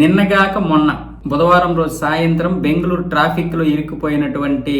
నిన్నగాక మొన్న బుధవారం రోజు సాయంత్రం బెంగళూరు ట్రాఫిక్లో ఇరుక్కుపోయినటువంటి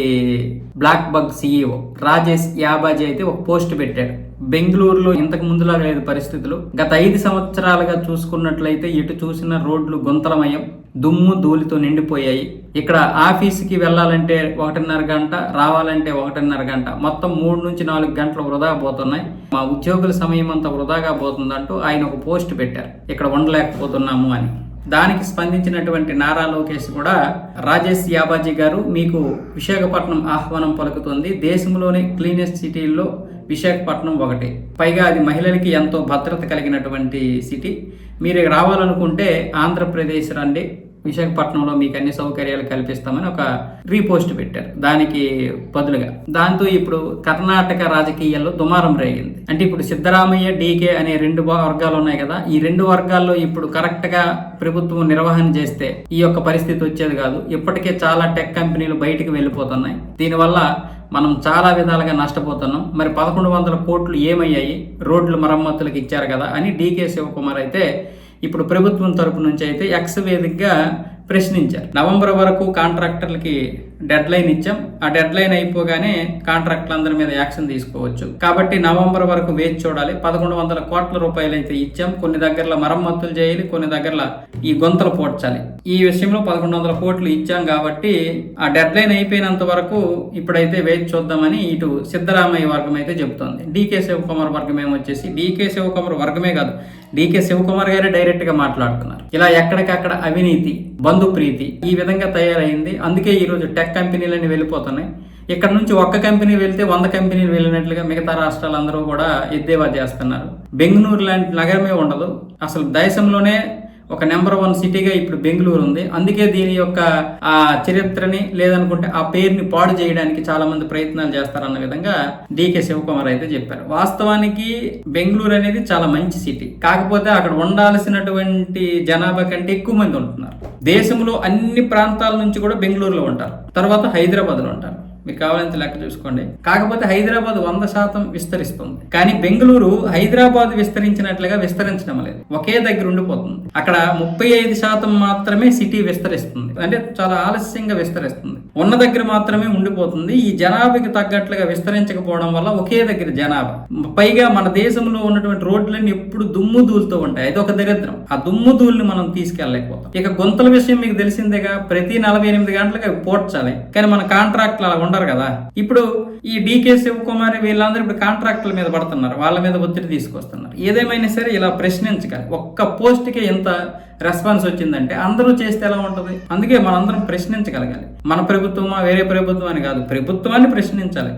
Black Buck CEO Rajesh Yabaji అయితే ఒక పోస్ట్ పెట్టాడు. బెంగళూరులో ఇంతకు ముందులా లేదు పరిస్థితులు గత ఐదు సంవత్సరాలుగా చూసుకున్నట్లయితే ఇటు చూసిన రోడ్లు గుంతలమయం దుమ్ము ధూళితో నిండిపోయాయి. ఇక్కడ ఆఫీస్కి వెళ్ళాలంటే ఒకటిన్నర గంట రావాలంటే ఒకటిన్నర గంట మొత్తం మూడు నుంచి నాలుగు గంటలు వృధా పోతున్నాయి. మా ఉద్యోగుల సమయం అంతా వృధాగా పోతుందంటూ ఆయన ఒక పోస్ట్ పెట్టారు. ఇక్కడ ఉండలేకపోతున్నాము అని. దానికి స్పందించినటువంటి నారా లోకేష్ కూడా రాజేష్ యాబాజీ గారు మీకు విశాఖపట్నం ఆహ్వానం పలుకుతుంది. దేశంలోనే క్లీనెస్ట్ సిటీల్లో విశాఖపట్నం ఒకటి. పైగా అది మహిళలకి ఎంతో భద్రత కలిగినటువంటి సిటీ. మీరు రావాలనుకుంటే ఆంధ్రప్రదేశ్ రండి. విశాఖపట్నంలో మీకు అన్ని సౌకర్యాలు కల్పిస్తామని ఒక రీపోస్ట్ పెట్టారు. దానికి బదులుగా. దాంతో ఇప్పుడు కర్ణాటక రాజకీయాల్లో దుమారం రేగింది. అంటే ఇప్పుడు సిద్ధరామయ్య డీకే అనే రెండు వర్గాలు ఉన్నాయి కదా ఈ రెండు వర్గాల్లో ఇప్పుడు కరెక్ట్గా ప్రభుత్వం నిర్వహణ చేస్తే ఈ యొక్క పరిస్థితి వచ్చేది కాదు. ఇప్పటికే చాలా టెక్ కంపెనీలు బయటకు వెళ్ళిపోతున్నాయి. దీనివల్ల మనం చాలా విధాలుగా నష్టపోతున్నాం. మరి పదకొండు వందల కోట్లు ఏమయ్యాయి? రోడ్లు మరమ్మతులకు ఇచ్చారు కదా అని డీకే శివకుమార్ అయితే ఇప్పుడు ప్రభుత్వం తరపు నుంచి అయితే ఎక్స్ వేదికగా ప్రశ్నించారు. నవంబర్ వరకు కాంట్రాక్టర్లకి డెడ్ లైన్ ఇచ్చాం. ఆ డెడ్ లైన్ అయిపోగానే కాంట్రాక్టర్లందరి మీద యాక్షన్ తీసుకోవచ్చు. కాబట్టి నవంబర్ వరకు వేచి చూడాలి. పదకొండు వందల కోట్ల రూపాయలు అయితే ఇచ్చాం. కొన్ని దగ్గరలో మరమ్మతులు చేయాలి కొన్ని దగ్గరలో ఈ గొంతలు పోడ్చాలి. ఈ విషయంలో పదకొండు వందల కోట్లు ఇచ్చాం కాబట్టి ఆ డెడ్ లైన్ అయిపోయినంత వరకు ఇప్పుడైతే వేచి చూద్దామని ఇటు సిద్ధరామయ్య వర్గం అయితే చెబుతోంది. డీకే శివకుమార్ వర్గం ఏమొచ్చేసి డీకే శివకుమార్ వర్గమే కాదు డీకే శివకుమార్ గారే డైరెక్ట్గా మాట్లాడుతున్నారు. ఇలా ఎక్కడికక్కడ అవినీతి బంధు ప్రీతి ఈ విధంగా తయారైంది. అందుకే ఈరోజు టెక్ కంపెనీలన్నీ వెళ్ళిపోతున్నాయి. ఇక్కడ నుంచి ఒక్క కంపెనీ వెళ్తే వంద కంపెనీలు వెళ్ళినట్లుగా మిగతా రాష్ట్రాలందరూ కూడా ఎద్దేవా చేస్తున్నారు. బెంగళూరు లాంటి నగరమే ఉండదు. అసలు దేశంలోనే ఒక నెంబర్ వన్ సిటీగా ఇప్పుడు బెంగళూరు ఉంది అందుకే దీని యొక్క ఆ చరిత్రని లేదనుకుంటే ఆ పేరుని పాడు చేయడానికి చాలా మంది ప్రయత్నాలు చేస్తారన్న విధంగా డికే శివకుమార్ అయితే చెప్పారు. వాస్తవానికి బెంగళూరు అనేది చాలా మంచి సిటీ. కాకపోతే అక్కడ ఉండాల్సినటువంటి జనాభా కంటే ఎక్కువ మంది ఉంటున్నారు. దేశంలో అన్ని ప్రాంతాల నుంచి కూడా బెంగళూరులో ఉంటారు. తర్వాత హైదరాబాద్లో ఉంటారు. మీకు కావాలంటే లెక్క చూసుకోండి. కాకపోతే హైదరాబాద్ వంద శాతం విస్తరిస్తుంది. కానీ బెంగళూరు హైదరాబాద్ విస్తరించినట్లుగా విస్తరించడం లేదు. ఒకే దగ్గర ఉండిపోతుంది. అక్కడ ముప్పై ఐదు శాతం మాత్రమే సిటీ విస్తరిస్తుంది. అంటే చాలా ఆలస్యంగా విస్తరిస్తుంది. ఉన్న దగ్గర మాత్రమే ఉండిపోతుంది. ఈ జనాభాకి తగ్గట్లుగా విస్తరించకపోవడం వల్ల ఒకే దగ్గర జనాభా. పైగా మన దేశంలో ఉన్నటువంటి రోడ్లన్నీ ఎప్పుడు దుమ్ము దూలుతూ ఉంటాయి. అది ఒక దరిద్రం. ఆ దుమ్ము ధూళిని మనం తీసుకెళ్ళలేకపోతాం. ఇక గొంతుల విషయం మీకు తెలిసిందేగా ప్రతి నలభై ఎనిమిది గంటలకు అవి పోడ్చాలి. కానీ మన కాంట్రాక్ట్లు అలా ఉండరు కదా. ఇప్పుడు ఈ డీకే శివకుమారి వీళ్ళందరూ ఇప్పుడు కాంట్రాక్టుల మీద పడుతున్నారు. వాళ్ళ మీద ఒత్తిడి తీసుకొస్తున్నారు. ఏదేమైనా సరే ఇలా ప్రశ్నించగలి. ఒక్క పోస్ట్కి ఎంత రెస్పాన్స్ వచ్చిందంటే అందరూ చేస్తే ఎలా ఉంటుంది? అందుకే మనందరం ప్రశ్నించగలగాలి. మన ప్రభుత్వమా వేరే ప్రభుత్వం అని కాదు. ప్రభుత్వాన్ని ప్రశ్నించాలి.